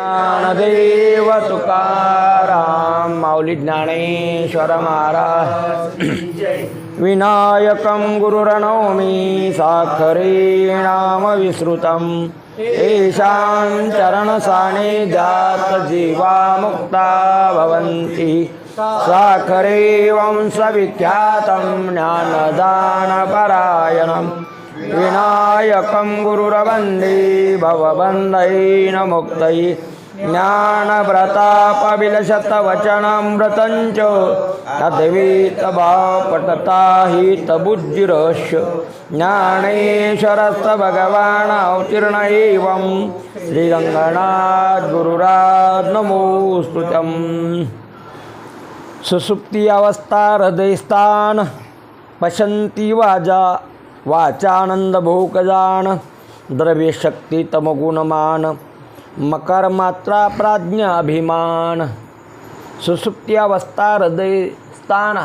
ज्ञानदेव तुकाराम माऊली ज्ञानेश्वर महाराज विनायकं गुरुरणौमि साखरे नाम येषां चरणसान्निध्यात् जीवा मुक्ता भवन्ति। साखरे वंशविख्यातं विना विनायकं गुरुरवन्दे भवबन्धैन मुक्तै ज्ञानव्रतापविलशतवचनामृतं च तद्वीतभापटता हि तबुद्धिरस्य ज्ञानेश्वरस्त भगवान् एवं श्रीरङ्गनाथ गुरुराज नमोस्तुतम् सुसुप्ती अवस्था हृदयस्थान पशंती वाजा। वाचानंद भोकजान द्रव्यशक्ती तमगुणमान मकर मात्रा प्राज्ञ अभिमान सुसुप्ती अवस्था हृदय स्थान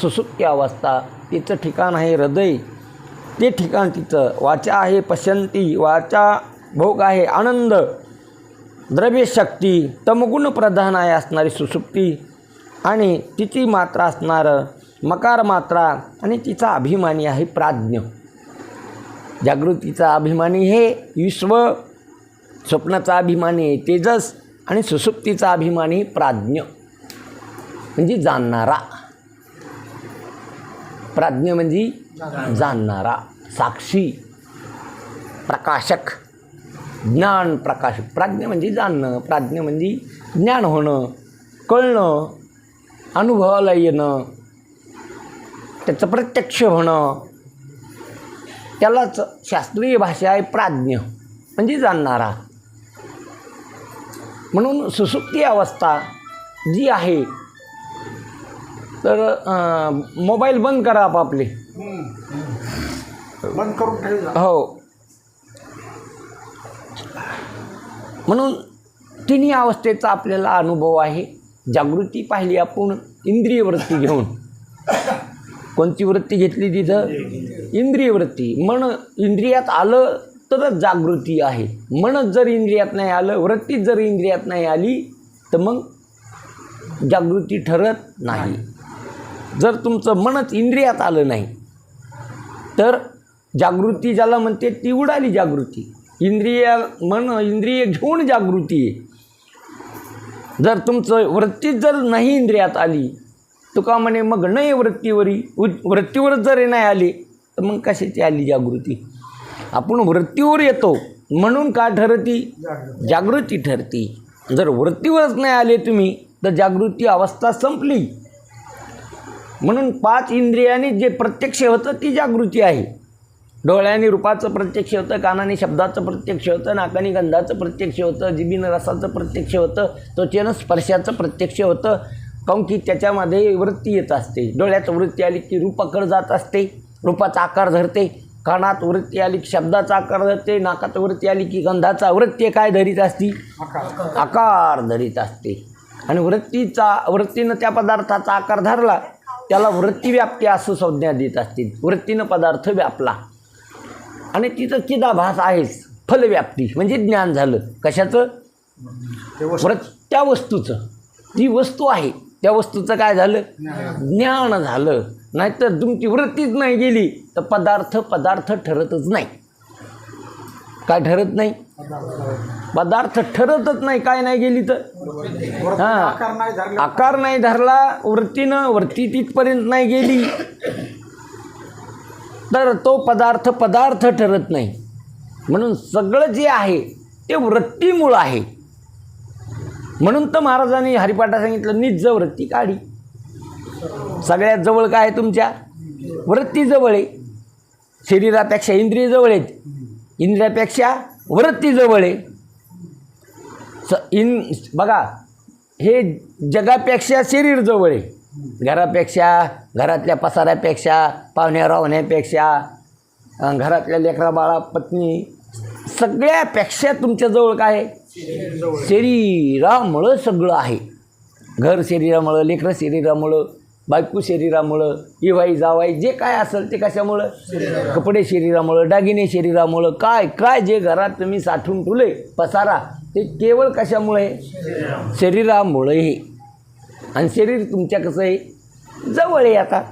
सुसुप्ती अवस्था तिचं ठिकाण आहे हृदय. ते ठिकाण तिचं वाचा आहे पशंती वाचा भोग आहे आनंद. द्रव्यशक्ती तमगुण प्रधान आहे असणारी सुसुप्ती. आणि तिची मात्रा असणारं मकार मात्रा आणि तिचा अभिमानी आहे प्राज्ञ. जागृतीचा अभिमानी हे विश्व स्वप्नाचा अभिमानी आहे तेजस आणि सुसुप्तीचा अभिमानी प्राज्ञ. म्हणजे जाणणारा. प्राज्ञ म्हणजे जाणणारा साक्षी प्रकाशक ज्ञान प्रकाशक. प्राज्ञ म्हणजे जाणणं प्राज्ञ म्हणजे ज्ञान होणं कळणं अनुभवाला येणं त्याचं प्रत्यक्ष होणं. त्यालाच शास्त्रीय भाषा आहे प्राज्ञ म्हणजे जाणणारा. म्हणून सुसुप्ती अवस्था जी आहे तर मोबाईल बंद करा आपापले. बंद करून हो. म्हणून तिन्ही अवस्थेचा आपल्याला अनुभव आहे. जागृती पाहिली आपण इंद्रिय वृत्ती घेऊन. कोणती वृत्ती घेतली तिथं? इंद्रिय वृत्ती. मन इंद्रियात आलं तरच जागृती आहे. मनच जर इंद्रियात नाही आलं वृत्तीच जर इंद्रियात नाही आली तर मग जागृती ठरत नाही. जर तुमचं मनच इंद्रियात आलं नाही तर जागृती ज्याला म्हणते ती उडाली जागृती. इंद्रिय मन इंद्रिय घेऊन जागृती आहे. जर तुमचं वृत्तीच जर नाही इंद्रियात आली तुका म्हणे मग नाही वृत्तीवरी. उ- वृत्तीवरच जर नाही आली तर मग कशाची आली जागृती? आपण वृत्तीवर येतो म्हणून का ठरती? जागृती ठरती. जर वृत्तीवरच नाही आले तुम्ही तर जागृती अवस्था संपली. म्हणून पाच इंद्रियाने जे प्रत्यक्ष होतं ती जागृती आहे. डोळ्याने रूपाचं प्रत्यक्ष होतं कानाने शब्दाचं प्रत्यक्ष होतं नाकाने गंधाचं प्रत्यक्ष होतं जिबीनं रसाचं प्रत्यक्ष होतं त्वचेनं स्पर्शाचं प्रत्यक्ष होतं काऊन की त्याच्यामध्ये वृत्ती येत असते. डोळ्यात वृत्ती आली की रूपाकडे जात असते. रूपाचा आकार धरते. कानात वृत्ती आली की शब्दाचा आकार धरते. नाकात वृत्ती आली की गंधाचा. वृत्ती काय धरीत असती? आकार. धरीत असते. आणि वृत्तीचा वृत्तीनं त्या पदार्थाचा आकार धरला त्याला वृत्तीव्याप्ती असं संज्ञा देत असतील वृत्तीनं पदार्थ व्यापला. आणि तिचं चिदाभास आहेच. फलव्याप्ती. म्हणजे ज्ञान झालं. कशाचं? त्या वस्तूचं. ती वस्तू आहे. त्या वस्तूचं काय झालं? ज्ञान. झालं. नाहीतर तुमची वृत्तीच नाही गेली. तर पदार्थ पदार्थ ठरतच नाही. काय ठरत नाही? पदार्थ ठरतच नाही. काय नाही गेली तर? हां. आकार नाही धरला. आकार नाही धरला वृत्तीनं वृत्ती तिथपर्यंत नाही गेली. तर तो पदार्थ पदार्थ ठरत नाही. म्हणून सगळं जे आहे ते वृत्तीमुळं आहे. म्हणून तर महाराजांनी हरिपाठा सांगितलं निज वृत्ती काढी. सगळ्यात जवळ काय आहे तुमच्या? वृत्ती जवळ आहे. शरीरापेक्षा इंद्रिय जवळ आहेत. इंद्रियापेक्षा वृत्ती जवळ आहे. स इन बघा हे जगापेक्षा शरीर जवळ आहे. घरापेक्षा घरातल्या पसाऱ्यापेक्षा पाहुण्या राहण्यापेक्षा घरातल्या लेकरा बाळा पत्नी सगळ्यापेक्षा तुमच्याजवळ काय आहे? शरीरामुळं सगळं आहे. घर शरीरामुळं लेकरं शरीरामुळं बायको शरीरामुळं इवाई जावाई जे काय असेल ते कशामुळं? कपडे शरीरामुळं दागिने शरीरामुळं काय काय जे घरात तुम्ही साठवून ठेवले पसारा ते केवळ कशामुळे? शरीरामुळे. आणि शरीर तुमच्या कसं आहे? जवळ आहे आता.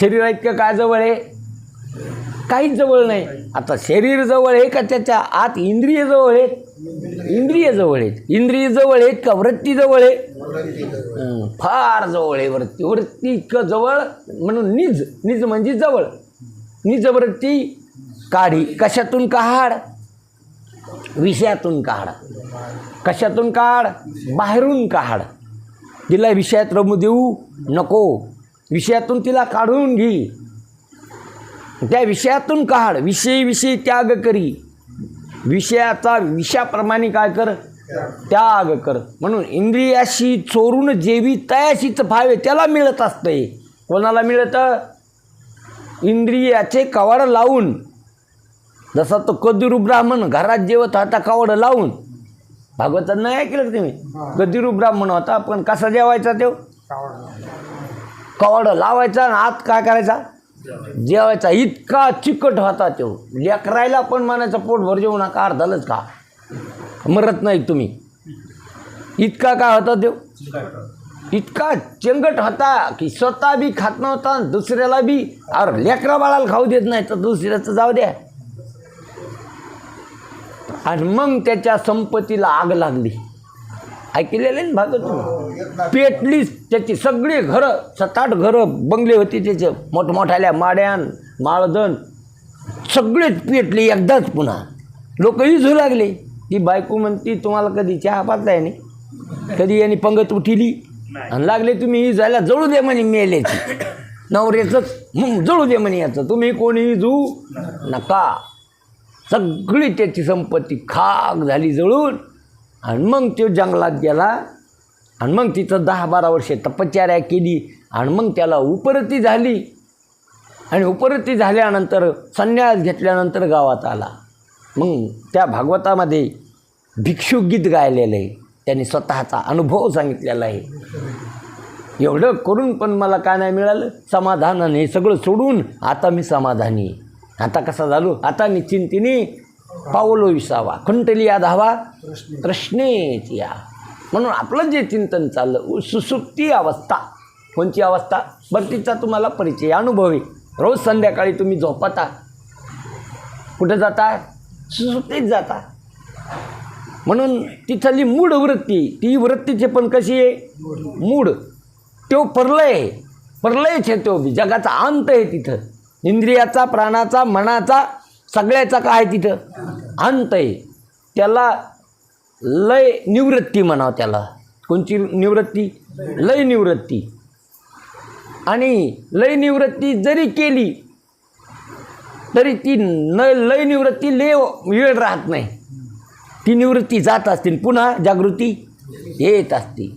शरीरा इतकं काय जवळ आहे? काहीच जवळ नाही. आता शरीर जवळ आहे का त्याच्या आत इंद्रिय जवळ आहेत? इंद्रिय जवळ आहेत. इंद्रिय जवळ आहेत का वृत्ती जवळ आहे फार जवळ आहे वृत्ती. वृत्ती इतकं जवळ म्हणून निज निज म्हणजे जवळ. निज वृत्ती काढी. कशातून काढ? विषयातून काढ. कशातून काढ? बाहेरून काढ. तिला विषयात रमू देऊ नको. विषयातून तिला काढून घे. त्या विषयातून काढ. विषयी विषयी त्याग करी. विषयाचा विषयाप्रमाणे काय कर? त्याग कर. म्हणून इंद्रियाशी चोरून जेवी तयाशीच भावे त्याला मिळत असते कोणाला मिळतं? इंद्रियाचे कवाड लावून. जसा तो कदिरू ब्राह्मण घरात जेवत होता कवड लावून. भागवतात नाही ऐकलं तुम्ही? कदिरू ब्राह्मण होता पण कसा जेवायचा तो? कवड लावायचा आणि आत काय करायचा? जेवायचा इतका चिकट होता तो. लेकरायला पण मनाचा पोटभर जेवू नका अर्धालच का मरत नाही तुम्ही. इतका काय होता देव इतका चेंगट होता की स्वतः बी खात नव्हता दुसऱ्याला बी. अरे लेकरा बाळाला खाऊ देत नाही तर दुसऱ्याचं जाऊ द्या. आणि मग त्याच्या संपत्तीला आग लागली. ऐकलेले ना भाग तुम्ही? पेटलीच त्याची सगळी घरं सात आठ घरं बंगले होते त्याचे मोठमोठ्याल्या माड्यान माळदन सगळेच पेटले एकदाच पुन्हा. लोक इजू लागले. ती बायको म्हणती तुम्हाला कधी चहा पाचला नाही? कधी यांनी पंगत उठिली? आणि लागले तुम्ही इजायला जळू दे म्हणे मेल्याची. नवऱ्याचंच मग जळू दे म्हणे याचं. तुम्ही कोणी इजू? नका. सगळी त्याची संपत्ती खाक झाली जळून. आणि मग तो जंगलात गेला. आणि मग तिथं दहा बारा वर्षे तपश्चर्या केली. आणि मग त्याला उपरती झाली. आणि उपरती झाल्यानंतर संन्यास घेतल्यानंतर गावात आला. मग त्या भागवतामध्ये भिक्षुक गीत गायलेलं आहे. त्यांनी स्वतःचा अनुभव सांगितलेला आहे. एवढं करून पण मला काय नाही मिळालं? समाधानाने हे सगळं सोडून आता मी समाधानी आता कसा झालो? आता निश्चिंतीने पावलो विसावा. खुंटली या धावा. प्रश्नेच या म्हणून आपलं जे चिंतन चाललं सुसुप्ती अवस्था. कोणची अवस्था? बरं तिचा तुम्हाला परिचय अनुभव. रोज संध्याकाळी तुम्ही झोपता. कुठं जाता? सुसुप्तीत जाता. म्हणून तिथली मूळ वृत्ती ती वृत्तीची पण कशी आहे? मूळ तो परलय आहे परलयच आहे तो. बी जगाचा अंत आहे तिथं. इंद्रियाचा प्राणाचा मनाचा सगळ्याचा काय तिथं? अंत आहे. त्याला लय निवृत्ती म्हणावं त्याला. कोणची निवृत्ती? लय निवृत्ती. आणि लय निवृत्ती जरी केली तरी ती न लय निवृत्ती लय वेळ राहत नाही. ती निवृत्ती जात असते पुन्हा जागृती येत असते.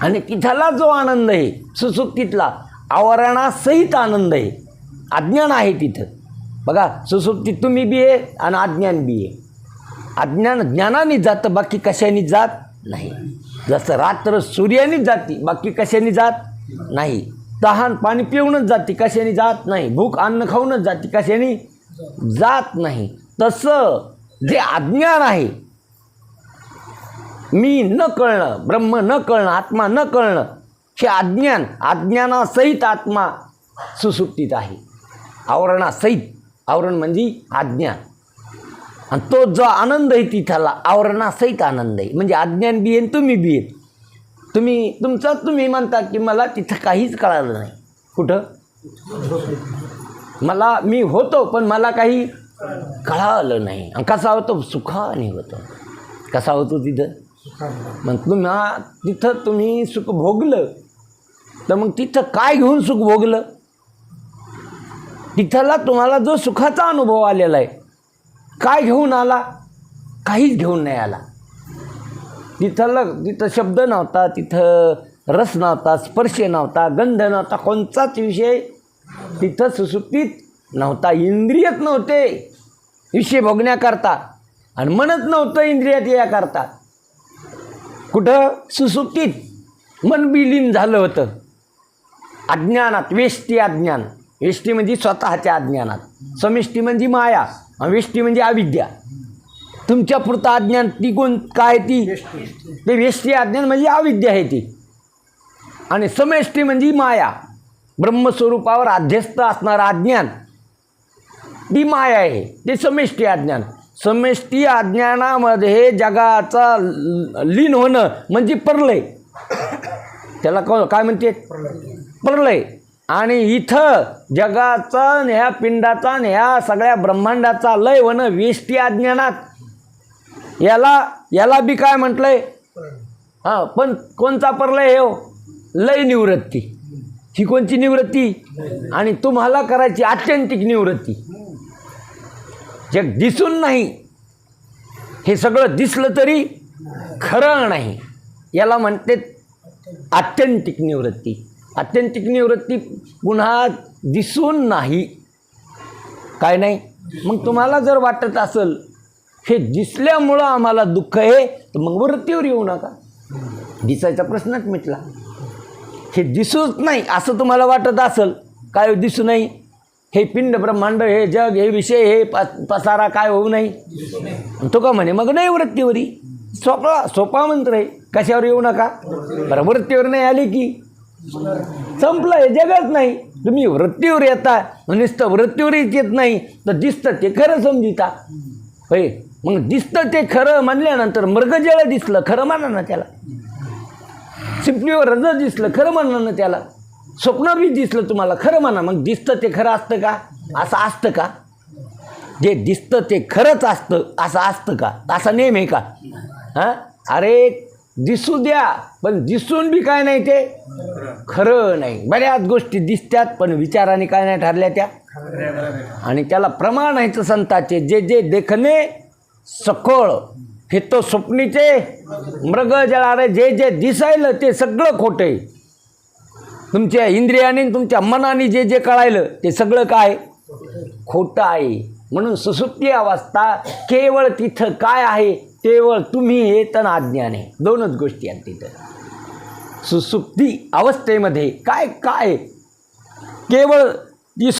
आणि तिथला जो आनंद आहे सुसुप्तीतला आवरणासहित आनंद आहे. अज्ञान आहे तिथं. बघा सुसुप्ती तुम्ही बी आहे आणि अज्ञान बी आहे. अज्ञान ज्ञानाने जातं बाकी कशाने जात नाही. जसं रात्र सूर्यानेच जाते बाकी कशाने जात नाही. तहान पाणी पिऊनच जाते कशाने जात नाही. भूक अन्न खाऊनच जाते कशाने जात नाही. तसं जे अज्ञान आहे मी न कळणं ब्रह्म न कळणं आत्मा न कळणं हे अज्ञान अज्ञानासहित आत्मा सुसुप्तीत आहे. आवरणासहित. आवरण म्हणजे आज्ञा. आणि तो जो आनंद आहे तिथला आवरणासहित आनंद आहे. म्हणजे आज्ञान बी आहे तुम्ही बी येत तुम्ही तुमचं तुम्ही म्हणता की मला तिथं काहीच कळालं नाही. कुठं? मला मी होतो पण मला काही कळालं नाही. आणि कसा होतो? सुखाने होतो. कसा होतो तिथं? मग तुम्हा तिथं तुम्ही सुख भोगलं. तर मग तिथं काय घेऊन सुख भोगलं? तिथला तुम्हाला जो सुखाचा अनुभव आलेला आहे काय घेऊन आला? काहीच घेऊन नाही आला. तिथला तिथं शब्द नव्हता तिथं रस नव्हता स्पर्श नव्हता गंध नव्हता कोणताच विषय तिथं सुसुप्तीत नव्हता. इंद्रियच नव्हते विषय भोगण्याकरता आणि मनच नव्हतं इंद्रियात याकरता कुठं? सुसुप्तीत. मन विलीन झालं होतं. अज्ञानात वेष्टी अज्ञान. वेष्टी म्हणजे स्वतःच्या अज्ञानात समिष्टी म्हणजे माया अविष्टी वेष्टी म्हणजे अविद्या. तुमच्या पुरतं अज्ञान ती कोण काय ती? ते व्यष्टी अज्ञान म्हणजे अविद्या आहे ती. आणि समेष्टी म्हणजे माया. ब्रह्मस्वरूपावर अध्यस्त असणारं अज्ञान ती माया आहे ते समेष्टी अज्ञान. समेष्टी अज्ञानामध्ये जगाचा लीन होणं म्हणजे परलय. त्याला काय म्हणते? प्रलय. आणि इथं जगाचा ह्या पिंडाचा ह्या सगळ्या ब्रह्मांडाचा लय होणं वेष्टी अज्ञानात. याला याला बी काय म्हटलंय? हां पण कोणचा परलय हे हो? लय निवृत्ती. ही कोणची निवृत्ती? आणि तुम्हाला करायची आत्यंतिक निवृत्ती. जग दिसून नाही. हे सगळं दिसलं तरी खरं नाही. याला म्हणते आत्यंतिक निवृत्ती. आत्यंतिक निवृत्ती पुन्हा दिसून नाही. काय नाही? मग तुम्हाला जर वाटत असेल हे दिसल्यामुळं आम्हाला दुःख आहे तर मग वृत्तीवर येऊ नका. दिसायचा प्रश्नच मिटला. हे दिसूच नाही असं तुम्हाला वाटत असेल काय दिसू नाही. हे पिंड ब्रह्मांड हे जग हे विषय हे प पसारा काय होऊ नाही. तो का म्हणे मग नाही वृत्तीवरी. सोपा सोपा मंत्र आहे. कशावर येऊ नका? बरं वृत्तीवर नाही आली की. संपलं हे जगच नाही. तुम्ही वृत्तीवर येता नुसतं वृत्तीवरच येत नाही तर दिसतं ते खरं समजिता. होय? मग दिसतं ते खरं म्हणल्यानंतर मृगजळ दिसलं खरं माना ना त्याला. सिंपलीवर रज दिसलं खरं म्हणा ना त्याला. स्वप्न बी दिसलं तुम्हाला खरं म्हणा. मग दिसतं ते खरं असतं का? असं असतं का? जे दिसतं ते खरंच असतं असं असतं का? असा नेम आहे का? हां? अरे दिसू द्या पण दिसून बी काय नाही ते. खरं नाही. बऱ्याच गोष्टी दिसतात पण विचाराने काय नाही ठरल्या त्या. आणि त्याला प्रमाण आहे संताचे. जे जे देखणे सखोळ हे तो स्वप्नीचे मृग जळारे जे जे दिसायलं ते सगळं खोटं आहे. तुमच्या इंद्रियाने तुमच्या मनाने जे जे कळायलं ते सगळं काय? खोटं आहे. म्हणून सुसुप्ती अवस्था केवळ तिथं काय आहे? केवळ तुम्ही हे तर अज्ञान आहे दोनच गोष्टी आहेत तिथं. सुसुप्ती अवस्थेमध्ये काय काय? केवळ